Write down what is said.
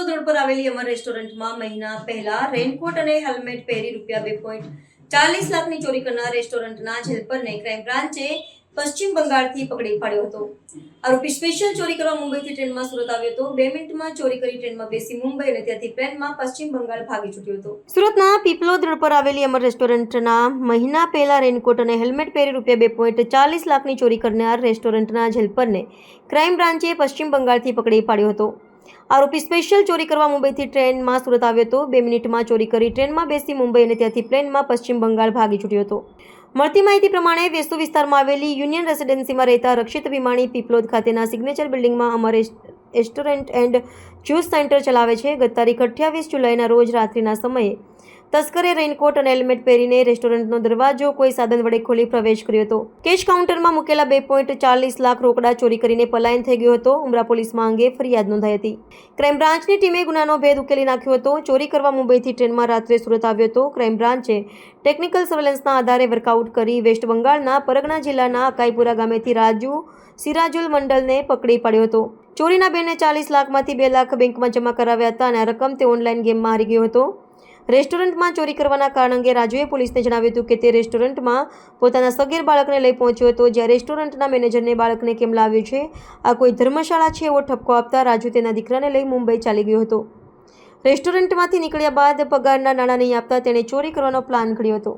Piplod road પર આવેલી અમર રેસ્ટોરન્ટમાં મહિના પહેલા રેનકોટ અને હેલ્મેટ પહેરી રૂપિયા બે પોઈન્ટ ચાલીસ લાખની ચોરી કરનાર રેસ્ટોરન્ટના હેલ્પરને ક્રાઇમ બ્રાન્ચે પશ્ચિમ બંગાળથી પકડી પાડ્યો હતો. આરોપી સ્પેશિયલ ચોરી કરવા મુંબઈથી ટ્રેનમાં સુરત આવ્યો હતો. બે મિનિટમાં ચોરી કરી ટ્રેનમાં બેસી મુંબઈ અને ત્યાંથી પ્લેનમાં પશ્ચિમ બંગાળ ભાગી છૂટ્યો હતો. સુરતના પીપલોદ રોડ પર આવેલી અમર રેસ્ટોરન્ટના મહિના પહેલા રેનકોટ અને હેલ્મેટ પહેરી રૂપિયા બે પોઈન્ટ ચાલીસ લાખની ચોરી કરનાર રેસ્ટોરન્ટના હેલ્પરને ક્રાઇમ બ્રાન્ચે પશ્ચિમ બંગાળથી પકડી પાડ્યો હતો. આરોપી સ્પેશિયલ ચોરી કરવા મુંબઈથી ટ્રેનમાં સુરત આવ્યો હતો. બે મિનિટમાં ચોરી કરી ટ્રેનમાં બેસી મુંબઈ અને ત્યાંથી પ્લેનમાં પશ્ચિમ બંગાળ ભાગી છૂટ્યો હતો. મળતી માહિતી પ્રમાણે વેસુ વિસ્તારમાં આવેલી યુનિયન રેસિડેન્સીમાં રહેતા રક્ષિત વિમાણી પીપલોદ ખાતેના સિગ્નેચર બિલ્ડિંગમાં Amar restaurant and juice centre ચલાવે છે. ગત તારીખ અઠ્યાવીસ જુલાઈના રોજ રાત્રિના સમયે તસ્કરે રેઇનકોટ અને હેલ્મેટ પહેરીને રેસ્ટોરન્ટનો દરવાજો કોઈ સાધન વડે ખોલી પ્રવેશ કર્યો હતો. કેશ કાઉન્ટરમાં મૂકેલા બે પોઈન્ટ ચાલીસ લાખ રોકડા ચોરી કરીને પલાયન થઈ ગયો હતો. ઉમરા પોલીસમાં અંગે ફરિયાદ નોંધાઈ હતી. ક્રાઇમ બ્રાન્ચની ટીમે ગુનાનો ભેદ ઉકેલી નાખ્યો હતો. ચોરી કરવા મુંબઈથી ટ્રેનમાં રાત્રે સુરત આવ્યો હતો. ક્રાઇમ બ્રાન્ચે ટેકનિકલ સર્વેલન્સના આધારે વર્કઆઉટ કરી વેસ્ટ બંગાળના પરગણા જિલ્લાના અકાઈપુરા ગામેથી રાજુ સિરાજુલ મંડલને પકડી પાડ્યો હતો. ચોરીના બેને ચાલીસ લાખમાંથી બે લાખ બેંકમાં જમા કરાવ્યા હતા અને આ રકમ તે ઓનલાઈન ગેમમાં હારી ગયો હતો. રેસ્ટોરન્ટમાં ચોરી કરવાના કારણ અંગે રાજુએ પોલીસને જણાવ્યું હતું કે તે રેસ્ટોરન્ટમાં પોતાના સગીર બાળકને લઈ પહોંચ્યો હતો, જ્યાં રેસ્ટોરન્ટના મેનેજરને બાળકને કેમ લાવ્યું છે? આ કોઈ ધર્મશાળા છે એવો ઠપકો આપતા રાજુ તેના દીકરાને લઈ મુંબઈ ચાલી ગયો હતો. રેસ્ટોરન્ટમાંથી નીકળ્યા બાદ પગારના નાણાં નહીં આપતા તેણે ચોરી કરવાનો પ્લાન ઘડ્યો હતો.